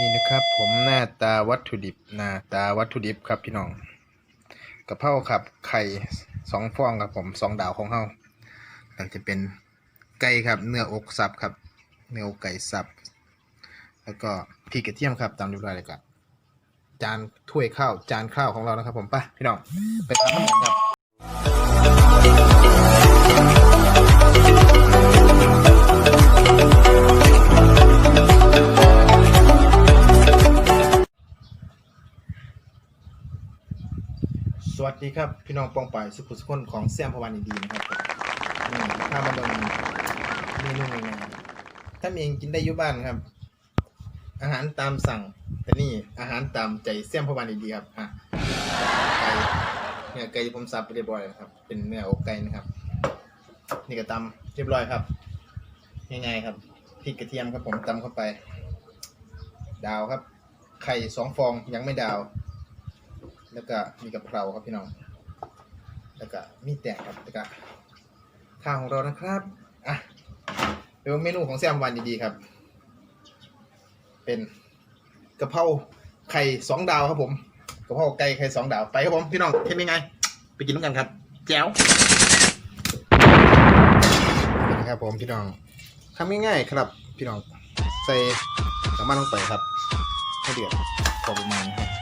นี่นะครับผมหน้าตาวัตถุดิบหน้าตาวัตถุดิบครับพี่น้องกะเพราครับไข่สองฟองครับผมสองดาวของเฮาแล้วจะเป็นไก่ครับเนื้ออกสับครับ เนื้ออกไก่สับ แล้วก็พริกกระเทียมครับตามเรียบร้อยเลยครับจานถ้วยข้าวจานข้าวของเรานะครับผมไปพี่น้องไปทำน้ำมันครับ ดีครับ พี่น้องปองป่ายสุขุสุขนของแซมพวันดีนะครับนี่ข้าวมาเบงเมนูง่ายๆถ้าเองกินได้อยู่บ้านครับ อาหารตามสั่ง แต่นี่อาหารตามใจแซมพวันดีครับอะไก่เนื้อไก่ผมสับไปเรียบร้อยแล้วครับ เป็นเนื้ออกไก่นะครับ นี่ก็ตำเรียบร้อยครับง่ายๆครับพริกกระเทียมครับผมตำเข้าไป ดาวครับ ไข่สองฟองยังไม่ดาว แล้วก็มีกะเพราครับพี่น้อง แล้วก็มีแตงครับแล้วก็ข้าวของเรานะครับอะเป็นเมนูของแซมวันดีๆครับ เป็นกะเพราไข่สองดาวครับผมกะเพราไก่ไข่สองดาวไปครับผมพี่น้องเทปยังไง ไปกินด้วยกันครับแจ๋วครับผมพี่น้องทำง่ายๆครับพี่น้องใส่น้ำมันลงไปครับให้เดือดพอประมาณครับ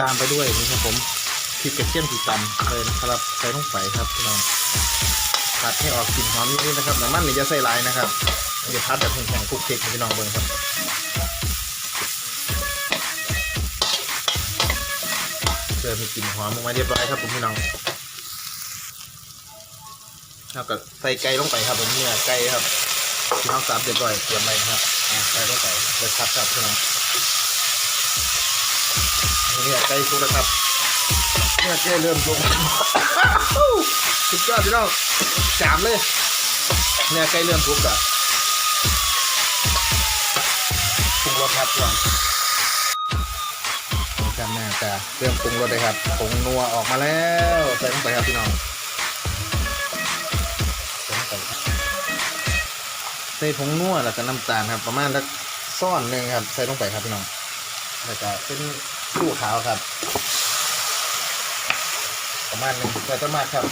ตามไปด้วยนี่ครับผมพริกกระเทียมที่ตำเลยนะครับใส่ลงไปครับพี่น้องผัดให้ออกกลิ่นหอมนิดๆนะครับน้ำมันนี่จะใส่ลายนะครับเดี๋ยวพัดแบบแข็งๆคลุกคลิกพี่น้องเบิ่งครับเจอมีกลิ่นหอมออกมาเรียบร้อยครับผมพี่น้องแล้วก็ใส่ไก่ลงไปครับผมเนื้อไก่ครับพี่น้องสับเรียบร้อยเตรียมไว้นะครับอะใส่ลงไปแล้วพัดครับพี่น้อง เนี่ยใกล้สุกแล้วครับเนี่ยใกล้เริ่มสุกสุดยอดพี่น้องจามเลยเนี่ยใกล้เริ่มสุกอะปรุงรสครับก่อนครับแม่แต่เริ่มปรุงรสเลยครับผงนัวออกมาแล้วใส่ลงไปครับพี่น้องใส่ลงไปครับใส่ผงนัวแล้วก็น้ำตาลครับ ประมาณสักซ่อนหนึ่งครับ ใส่ลงไปครับพี่น้องแล้วก็เป็น ชูขาวครับ ประมาณนึงแต่ต้นมากครับ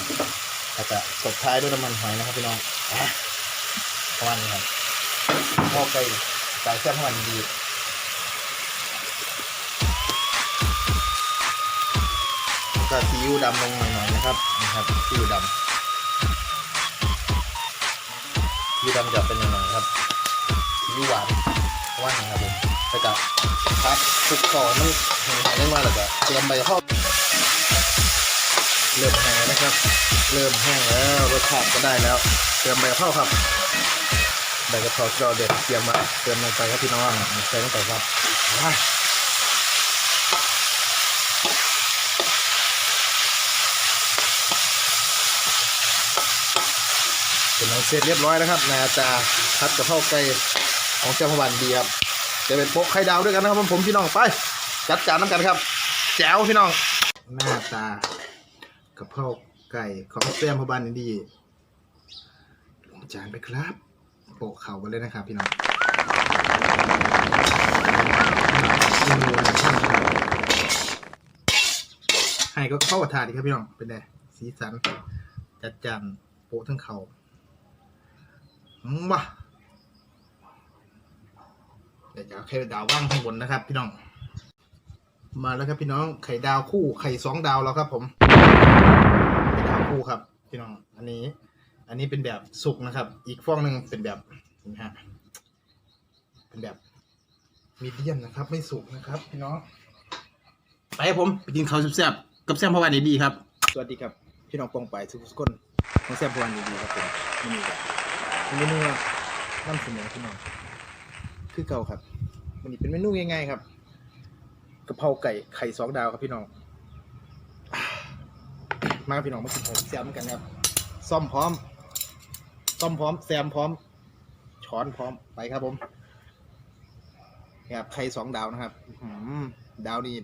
แล้วก็ตบท้ายด้วยน้ำมันหอยนะครับพี่น้องอะประมาณนี้ครับพอไปสายแซ่บของมันดีแล้วก็ซีอิ๊วดำลงหน่อยๆนะครับนี่ครับซีอิ๊วดำซีอิ๊วดำจะเป็นหน่อยๆครับซีอิ๊วหวานประมาณนี้ครับผม แล้วก็ครับทุกต่อมันแห้งได้มาแล้วก็เตรียมใบข้าวเริ่มแห้งนะครับ เริ่มแห้งแล้วรสชาติก็ได้แล้ว เตรียมใบข้าวครับใบกะเพราที่เราเด็ดเตรียมมาเตรียมลงไปครับพี่น้องใส่ลงไปครับเป็นน้ำเสร็จเรียบร้อยแล้วครับนาจาพัดกะเพราไก่ของเจ้าพวันดีครับ จะเป็นโปะไข่ดาวด้วยกันนะครับผมพี่น้องไปจัดการน้ำกันครับ แจ๋วพี่น้อง หน้าตากระเพราไก่ของแซมพบานดีลงจานไปครับโปะเข่ากันเลยนะครับพี่น้องให้ก็เข้ากับถาดดีครับพี่น้องเป็นไงสีสันจัดจานโปะทั้งเข่ามา เดี๋ยวจะเอาไข่ดาวว่างข้างบนนะครับ พี่น้อง มาแล้วครับพี่น้องไข่ดาวคู่ไข่สองดาวแล้วครับ ผมไข่ดาวคู่ครับ พี่น้อง อันนี้ อันนี้เป็นแบบสุกนะครับ อีกฟองหนึ่งเป็นแบบนี่ฮะเป็นแบบมีเดียมนะครับ ไม่สุกนะครับ พี่น้องไปครับผมไปกินข้าวแซ่บๆกับแซมพวันดีครับ สวัสดีครับพี่น้องปองไปทุกคนของแซมพวันดีครับผมนี่ครับเมนูนำเสนอพี่น้อง คือเก่าครับวันนี้เป็นเมนูง่ายๆครับกะเพราไก่ไข่สองดาวครับพี่น้อง มาพี่น้องมากินของแซมกันครับ ซ่อมพร้อม ซ่อมพร้อมแซมพร้อม ช้อนพร้อมไปครับผมนี่ครับไข่สองดาวนะครับอืดาวนี่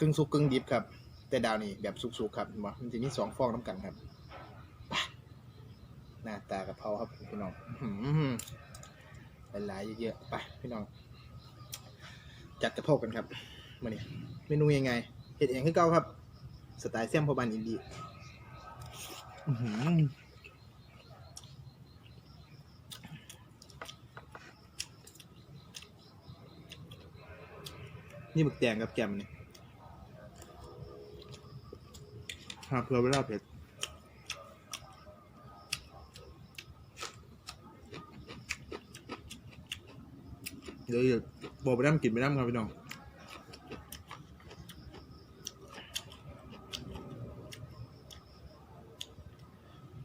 กึ่งสุกกึ่งดิบครับ แต่ดาวนี่แบบสุกๆครับเห็นบ่มันจะมีสองฟองน้ำกันครับหน้าตากะเพราครับพี่น้องอื้อ หือหลายๆเยอะๆไปพี่น้อง จัดกระเพาะกันครับมาเนี่ยเมนูยังไงเห็ดเองคือเก่าครับ สไตล์แซมพอบันอินดีนี่หมึกแดงกับแกมเนี่ยหาเพื่อเวลาเผ็ด เดี๋ยวบอกไปน้ำกินไปน้ำครับพี่น้อง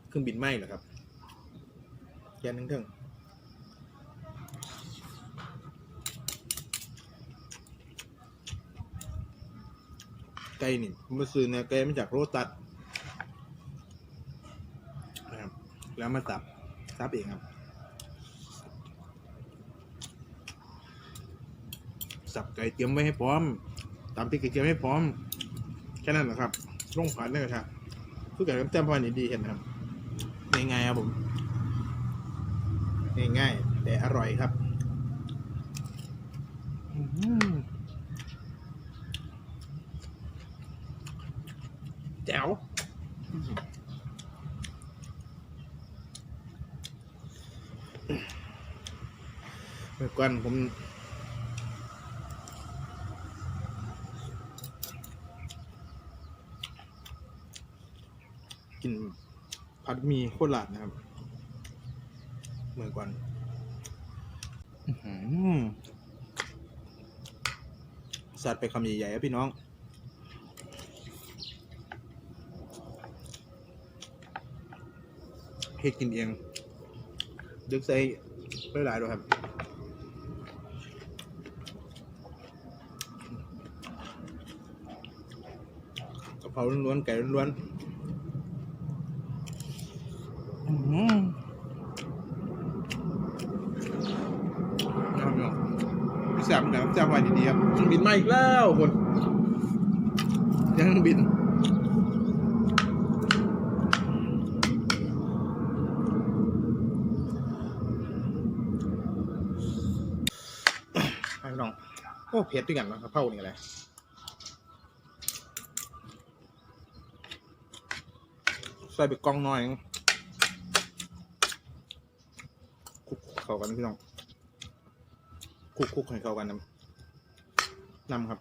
เครื่องบินไหม้เหรอครับแกนทั้งเทิงไก่นี่ผมมาซื้อเนื้อไก่มาจากโรตัสนะครับแล้วมาสับสับเองครับ สับไก่เตรียมไว้ให้พร้อมตามพริกกระเทียมให้พร้อม แค่นั้นแหละครับลงผัดนี่นครับคือไก่กับแต้มพอนี่ดีเห็นครับง่ายๆครับผมง่ายๆแต่อร่อยครับแจ๋วเมื่อก่อนผม กินผัดหมีโคตรหลาดนะครับเมื่อก่อนอื้อหือสัตว์ไปคำใหญ่ๆครับพี่น้องเฮ็ดกินเองดึกใส่หลายๆด้วยครับกะเพราล้วนๆไก่ล้วนๆ อื้อหือนะครับเนาะแซ่บแบบแซ่บไว้ดีๆครับเครื่องบินมาอีกแล้วคนยังบินให้พี่น้องโอ้เผ็ดด้วยกันนะครับเผานี่อะไรใส่ไปกล่องหน่อยนึงคลุก เข้ากันพี่น้องคุกคุกให้เข้ากันน้ำน้ำครับ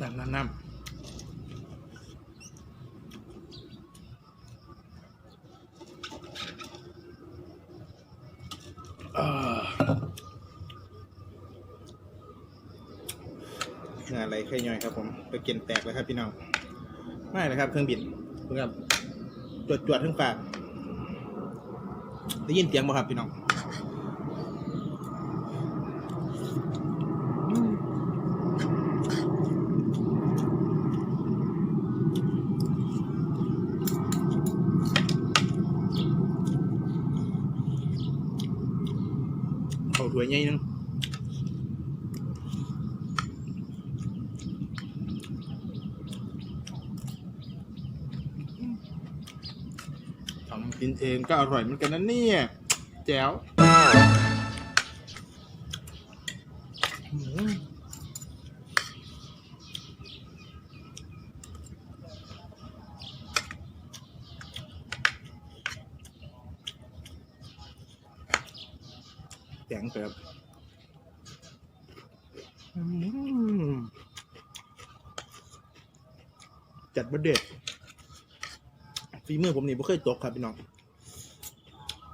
น้ำน้ำน้ำ อ่างานอะ ไรแค่ย่อยครับผมไปเกินแตกแล้วครับพี่น้องไม่เลยครับเครื่องบินเพิ่งครับจวดจวดๆทั้งฝากได้ยินเสียงบ่ครับพี่น้องเอาถ้วยใหญ่หนึง ทำ กินเองก็อร่อยเหมือนกันนะเนี่ยแจ๋วอืมแข็งแบบอืมจัดบะเด็ด ฝีมือผมนี่ไม่เคยตกครับพี่น้อง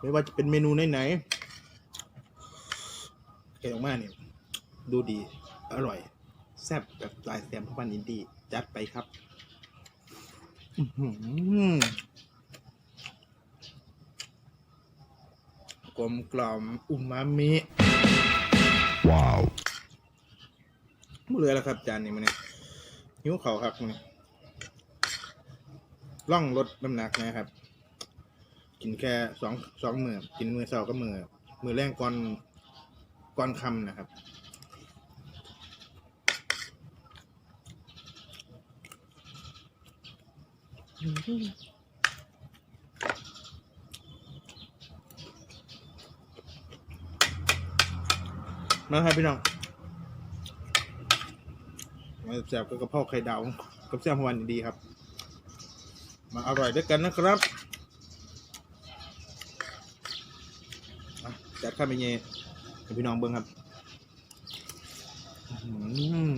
ไม่ว่าจะเป็นเมนูไหนๆเกิดออกมาเนี่ยดูดี อร่อย แซ่บแบบลายแซมพวันอินดี้จัดไปครับอื้อหือกลมกล่อมอุมามิ Wow. หมดเลยแล้วครับจานนี้มันเนี่ยหิวเขาวครับมันนี่ ล่องลดน้ำหนักนะครับ กินแค่สองสองมือกินมือเสาก็มือมือแรงก่อนก่อนคำนะครับมาครับพี่น้องมาแซ่บกับกระเพาะไข่ดาวกับแซ่บพวันดีครับ มาอร่อยด้วยกันนะครับจัดข้าวไปเย่พี่น้องเบิ้งครับอือหือ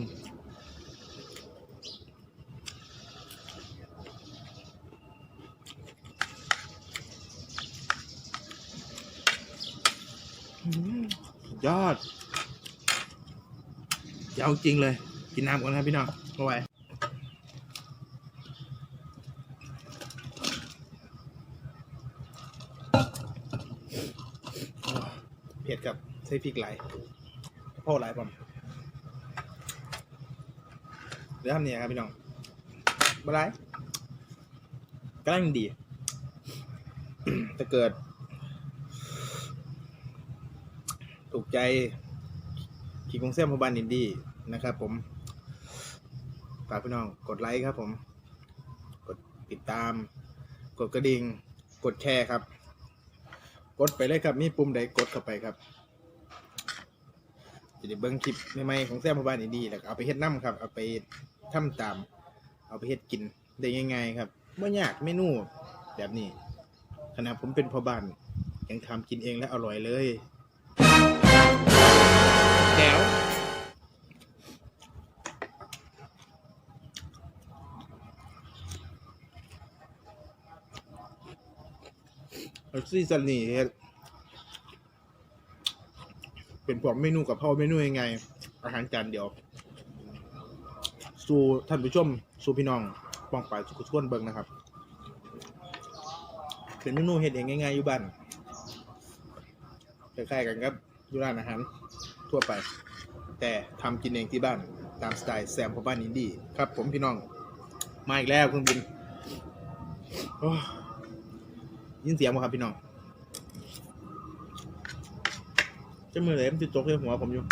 อื้อหือยอดยาวจริงเลย กินน้ำก่อนครับพี่น้องเอาไว้ ผ็ดกับใส่พริกไหลพราไหลผมเดี๋ยวทำเนี่ยครับพี่น้องบะไรกำลังดีถ้าเกิด ถูกใจขี่กงเส้นพบานอินดี้นะครับ ผมฝากพี่น้องกดไลค์ครับผม กดติดตาม กดกระดิ่ง กดแชร์ครับ กดไปเลยครับ มีปุ่มใดกดเข้าไปครับจะได้เบิ้งคลิปใหม่ๆของแซมพบานอินดี้แล้วก็เอาไปเฮ็ดน้ำครับ เอาไปทำตาม เอาไปเฮ็ดกินได้ง่ายๆครับไม่ยากเมนูแบบนี้ขณะผมเป็นพ่อบ้านยังทำกินเองและอร่อยเลยแก้วแล้ว ซีซันนี่เป็นพวกเมนูกับพ่อเมนูยังไง อาหารจานเดียว สู่ท่านผู้ชม สู่พี่น้องปองไปสุขสุขคนเบิงนะครับเป็นเมนูเฮ็ดเองง่ายๆอยู่บ้านคล้ายๆกันครับอยู่ร้านอาหารทั่วไป แต่ทำกินเองที่บ้านตามสไตล์แซมพ่อบ้านอินดี้ครับ ผมพี่น้อง มาอีกแล้วเครื่องบินโอ้ ยินเสียงบ่ครับพี่น้องจะมือเลยมันติดตกในหัวผมอยู่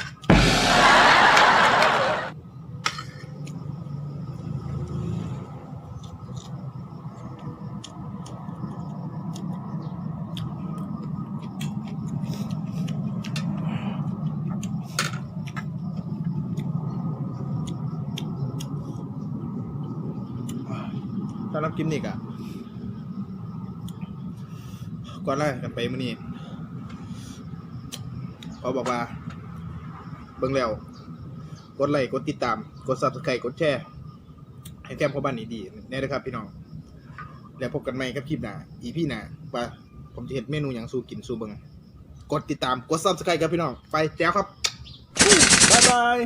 สำหรับกิมนิกอะ ก่อนแรกกันไปมื้อนี้เขาบอกว่า เบิ่งแล้ว กดไลค์กดติดตาม กด subscribe กดแชร์ให้แจ้งพ่อบ้านนี้ดีแน่เลยครับพี่น้อง แล้วพบกันใหม่กับคลิปหน้า EP หน้าว่าผมจะเห็นเมนูอย่างสู้กินสู้เบิ่งกดติดตาม กด subscribe ครับพี่น้อง ไปแจ้วครับ บ๊ายบาย